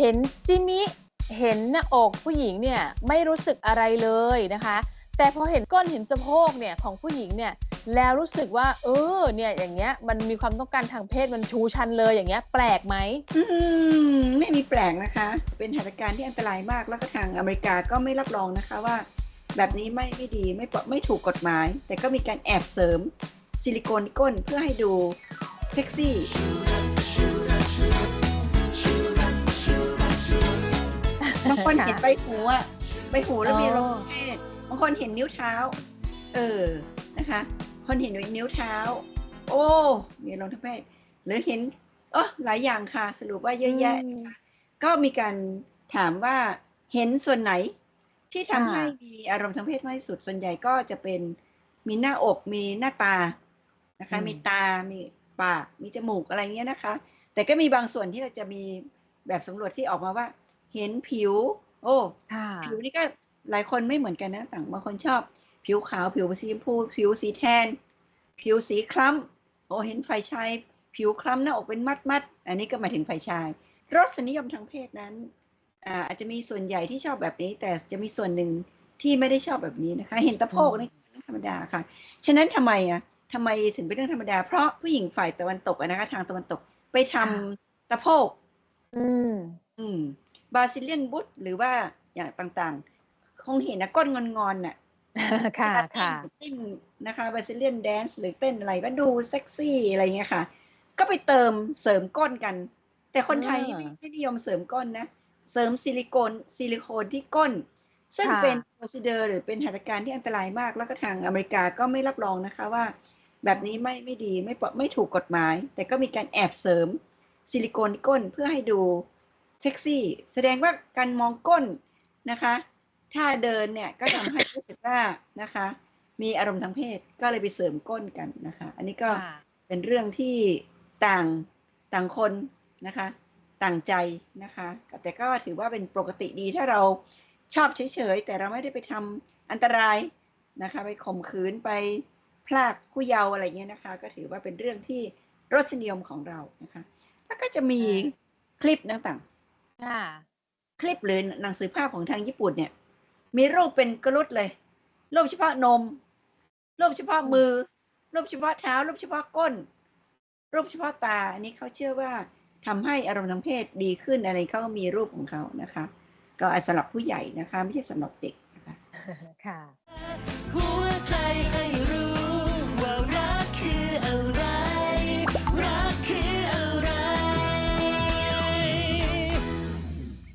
เห็นจิมิ เห็นหน้าอกผู้หญิงเนี่ยไม่รู้สึกอะไรเลยนะคะ แต่พอเห็นก้นเห็นสะโพกเนี่ยของผู้หญิงเนี่ยแล้วรู้สึกว่า เออเนี่ยอย่างเงี้ยมันมีความต้องการทางเพศมันชูชันเลยอย่างเงี้ยแปลกไหมอืมไม่มีแปลกนะคะ เป็นหัตถการณ์ที่อันตรายมากแล้วก็ทางอเมริกาก็ไม่รับรองนะคะว่า แบบนี้ไม่ไม่ดีไม่ปไม่ถูกกฎหมาย แต่ก็มีการแอบเสริมซิลิโคนก้นเพื่อให้ดูเซ็กซี่ บางคนเห็นใบหูอะใบหูแล้วมีอ๋อลมเพศบางคนเห็นนิ้วเท้า เออนะคะ คนเห็นนิ้วเท้า โอ้ มีลมทางเพศหรือเห็นอ๋อหลายอย่างค่ะสรุปว่าเยอะแยะนะคะก็มีการถามว่าเห็นส่วนไหนที่ทำให้มีอารมณ์ทางเพศมากที่สุดส่วนใหญ่ก็จะเป็นมีหน้าอกมีหน้าตานะคะ มีตา มีปาก มีจมูกอะไรเงี้ยนะคะ แต่ก็มีบางส่วนที่เราจะมีแบบสำรวจที่ออกมาว่า เห็นผิว โอ้ค่ะผิวนี่ก็หลายคนไม่เหมือนกันนะต่างบางคนชอบ ผิวขาวผิวสีชมพูผิวสีแทน ผิวสีคล้ำโอ้เห็นฝ่ายชายผิวคล้ำหน้าอกเป็นมัดมัดๆอันนี้ก็หมายถึงฝ่ายชายรสนิยมทางเพศนั้นอ่าอาจจะมีส่วนใหญ่ที่ชอบแบบนี้ แต่จะมีส่วนหนึ่งที่ไม่ได้ชอบแบบนี้นะคะ เห็นตะโพกนี่เป็นเรื่องธรรมดาค่ะ ฉะนั้นทำไมอะทำไมถึงเป็นเรื่องธรรมดา เพราะผู้หญิงฝ่ายตะวันตกอะนะคะทางตะวันตกไปทำตะโพก อืม อืม บาซิเลียนบุตหรือว่าอย่างต่างๆ คงเห็นนะก้นงอนๆน่ะค่ะเวลาเต้นค่ะเต้นนะคะบาซิเลียนแดนซ์หรือเต้นอะไรก็ดูเซ็กซี่อะไรเงี้ยค่ะ ก็ไปเติมเสริมก้นกัน แต่คนไทยนี่ไม่อ่าไม่นิยมเสริมก้นนะ เสริมซิลิโคนซิลิโคนที่ก้น ซึ่งค่ะเป็นโปรซิเดอร์หรือเป็นหัตถการที่อันตรายมาก แล้วก็ทางอเมริกาก็ไม่รับรองนะคะว่า แบบนี้ไม่ไม่ดีไม่ปลอไม่ถูกกฎหมาย แต่ก็มีการแอบเสริมซิลิโคนที่ก้นเพื่อให้ดู เซ็กซี่ แสดงว่าการมองก้นนะคะท่าเดินเนี่ยก็ทำให้รู้สึกว่านะคะ มีอารมณ์ทางเพศก็เลยไปเสริมก้นกันนะคะ อันนี้ก็ค่ะเป็นเรื่องที่ต่างต่างคนนะคะ ต่างใจนะคะ แต่ก็ถือว่าเป็นปกติดีถ้าเราชอบเฉยๆแต่เราไม่ได้ไปทำอันตรายนะคะ ไปข่มขืนไปพลากผู้เยาว์อะไรเงี้ยนะคะ ก็ถือว่าเป็นเรื่องที่รสนิยมของเรานะคะ แล้วก็จะมีค่ะคลิปต่าง ค่ะๆคลิปหรือหนังสือภาพของทางญี่ปุ่นเนี่ย มีรูปเป็นกระลุดเลย รูปเฉพาะนม รูปเฉพาะมือ รูปเฉพาะเท้า รูปเฉพาะก้น รูปเฉพาะตา อันนี้เขาเชื่อว่าทำให้อารมณ์ทางเพศดีขึ้นอะไรเขาก็มีรูปของเขานะคะ ก็อาจสำหรับผู้ใหญ่นะคะ ไม่ใช่สำหรับเด็กนะคะค่ะหัวใจให้